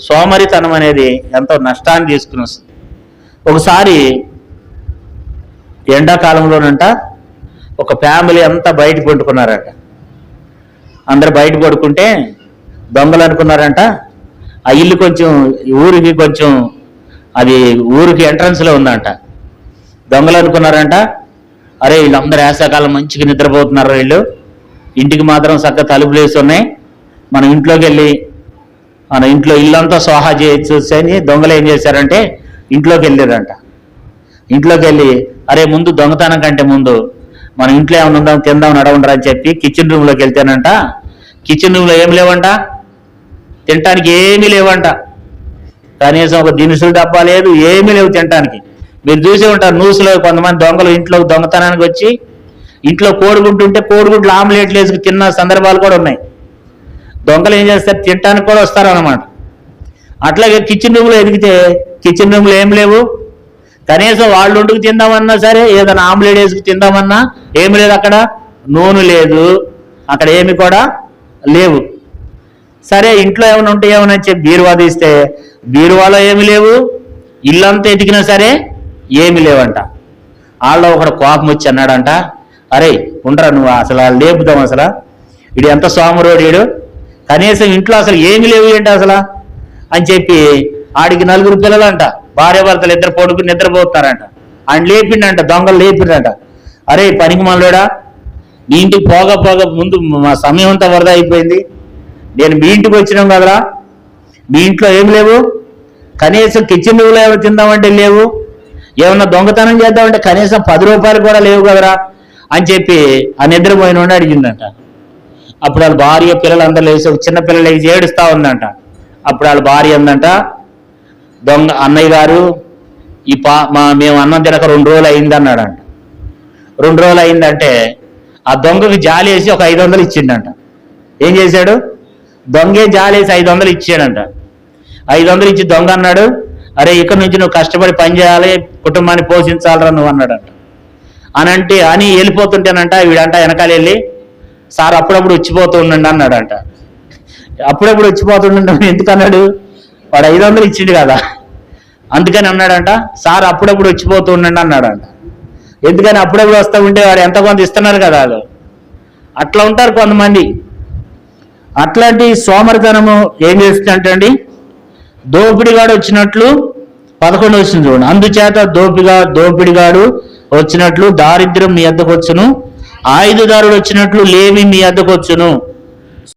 సోమరితనం అనేది ఎంతో నష్టాన్ని తీసుకుని వస్తుంది ఒకసారి ఎండాకాలంలోనంట ఒక ఫ్యామిలీ అంతా బయట పండుకున్నారట. అందరు బయట పడుకుంటే దొంగలు అనుకున్నారంట. ఆ ఇల్లు కొంచెం ఊరికి కొంచెం అది ఊరికి ఎంట్రన్స్లో ఉందంట. దొంగలు అనుకున్నారంట. అరే వీళ్ళందరూ వేసాకాలం మంచిగా నిద్రపోతున్నారు వీళ్ళు. ఇంటికి మాత్రం చక్కగా తలుపులు వేసి ఉన్నాయి. మనం ఇంట్లోకి వెళ్ళి మన ఇంట్లో ఇల్లంతా సోహా చేయొచ్చు అని దొంగలు ఏం చేశారంటే ఇంట్లోకి వెళ్ళారంట ఇంట్లోకి వెళ్ళి అరే ముందు దొంగతనం కంటే ముందు మన ఇంట్లో ఏమైనా ఉందాం తిందాం నడవండరా అని చెప్పి కిచెన్ రూమ్లోకి వెళ్తేనంట. కిచెన్ రూమ్లో ఏం లేవంట? తినటానికి ఏమీ లేవంట. కనీసం ఒక దినుసులు డబ్బా లేదు ఏమీ లేవు తినటానికి. మీరు చూసే ఉంటారు న్యూస్లో కొంతమంది దొంగలు ఇంట్లో దొంగతనానికి వచ్చి ఇంట్లో కోడిగుడ్డు ఉంటే కోడిగుడ్లు ఆమ్లెట్లు వేసుకు తిన్న సందర్భాలు కూడా ఉన్నాయి. దొంగలు ఏం చేస్తారు? తినటానికి కూడా వస్తారు అనమాట అట్లాగే కిచెన్ రూమ్లో ఎదిగితే కిచెన్ రూమ్లో ఏం లేవు? కనీసం వాళ్ళు వండుకు తిందామన్నా సరే ఏదైనా ఆమ్లెట్ వేసుకు తిందామన్నా ఏమి లేదు అక్కడ? నూనె లేదు. అక్కడ ఏమి కూడా లేవు. సరే ఇంట్లో ఏమైనా ఉంటే ఏమైనా చెప్పి బీరువా తీస్తే బీరువాలో ఏమి లేవు? ఇల్లంతా ఎతికినా సరే ఏమి లేవంట. వాళ్ళ ఒకడు కోపం వచ్చి అన్నాడంట అరే ఉండరా నువ్వు అసలు లేపుదాం అసలు. ఇది ఎంత సోమరోడు వీడు కనీసం ఇంట్లో అసలు ఏమి లేవు ఏంటి అసలు? అని చెప్పి ఆడికి నలుగురు పిల్లలంట. భార్య భర్తలు ఇద్దరు పడుకుని నిద్రపోతున్నారంట ఆయన లేపిండంట దొంగలు లేపిండంట. అరే పనికి మనలోడా? మీ ఇంటికి పోగా పోగా ముందు మా సమయం అంతా వరద అయిపోయింది. నేను మీ ఇంటికి వచ్చినాం కదరా? మీ ఇంట్లో ఏం లేవు? కనీసం కిచెన్ రూమ్లో ఏమైనా తిందామంటే లేవు? ఏమన్నా దొంగతనం చేద్దామంటే కనీసం పది రూపాయలు కూడా లేవు కదరా? అని చెప్పి ఆ నిద్రపోయిన అడిగిందంట. అప్పుడు వాళ్ళ భార్య పిల్లలు అందరూ లేచి ఒక చిన్న పిల్లలు లేచి ఏడుస్తా ఉందంట. అప్పుడు వాళ్ళ భార్య ఉందంట దొంగ అన్నయ్య గారు ఈ పా మా మేము అన్నం తినక రెండు రోజులు అయింది అన్నాడంట. రెండు రోజులు అయిందంటే ఆ దొంగకి జాలి వేసి ఒక ఐదు వందలు ఇచ్చిండంట. ఏం చేశాడు? దొంగే జాలి వేసి ఐదు వందలు ఇచ్చాడంట. ఐదు వందలు ఇచ్చి దొంగ అన్నాడు అరే ఇక్కడ నుంచి నువ్వు కష్టపడి పని చేయాలి కుటుంబాన్ని పోషించాలరా నువ్వు అన్నాడంట. అని అంటే అని వెళ్ళిపోతుంటేనంట వీడంట వెనకాల వెళ్ళి సార్ అప్పుడప్పుడు వచ్చిపోతూ ఉండండి అన్నాడంట. అప్పుడప్పుడు వచ్చిపోతుండండి ఎందుకు అన్నాడు? వాడు ఐదు వందలు ఇచ్చిండు కదా. అందుకని అన్నాడంట. సార్ అప్పుడప్పుడు వచ్చిపోతూ ఉండండి అన్నాడంట. ఎందుకని? అప్పుడప్పుడు వస్తూ ఉంటే వాడు ఎంత కొంత ఇస్తున్నారు కదా వాళ్ళు? అట్లా ఉంటారు కొంతమంది. అట్లాంటి సోమరితనము ఏం చేస్తుందంటే అండి దోపిడిగాడు వచ్చినట్లు పదకొండు వచ్చింది చూడండి. అందుచేత దోపిగా దోపిడిగాడు వచ్చినట్లు దారిద్ర్యం మీ ఎద్దకు వచ్చును. ఆయుధదారుడు వచ్చినట్లు లేవి మీ అద్దకొచ్చును.